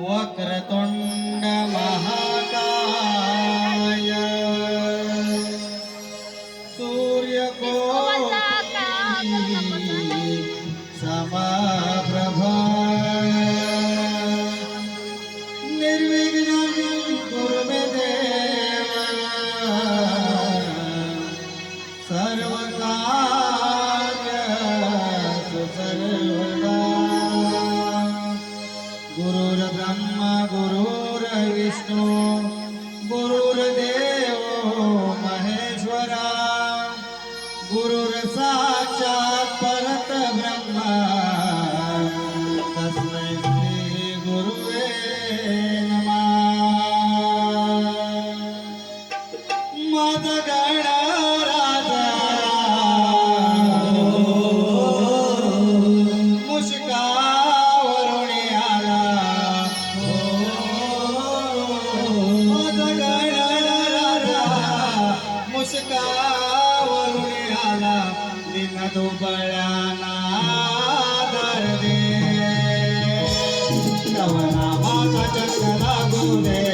वक्रतुण्ड महाकाय। सूर्यकोटी समाप्रभा निर्विघ्न ಕವನ ಮಾತ ಚಂದ್ರ ಗುಣೇ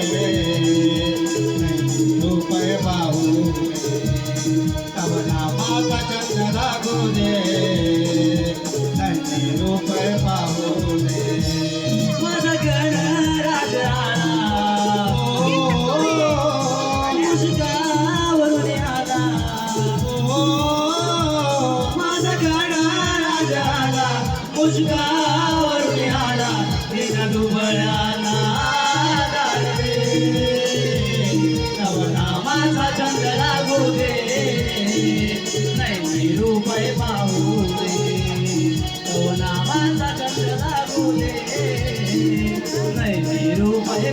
उजगावर आला तिला दुबळाला नवनामाचा लागू दे रुपये पाहू दे. नवनामाचा लागू दे नाही रुपये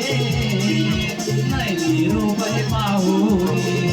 તિરુભાઈ માઉરી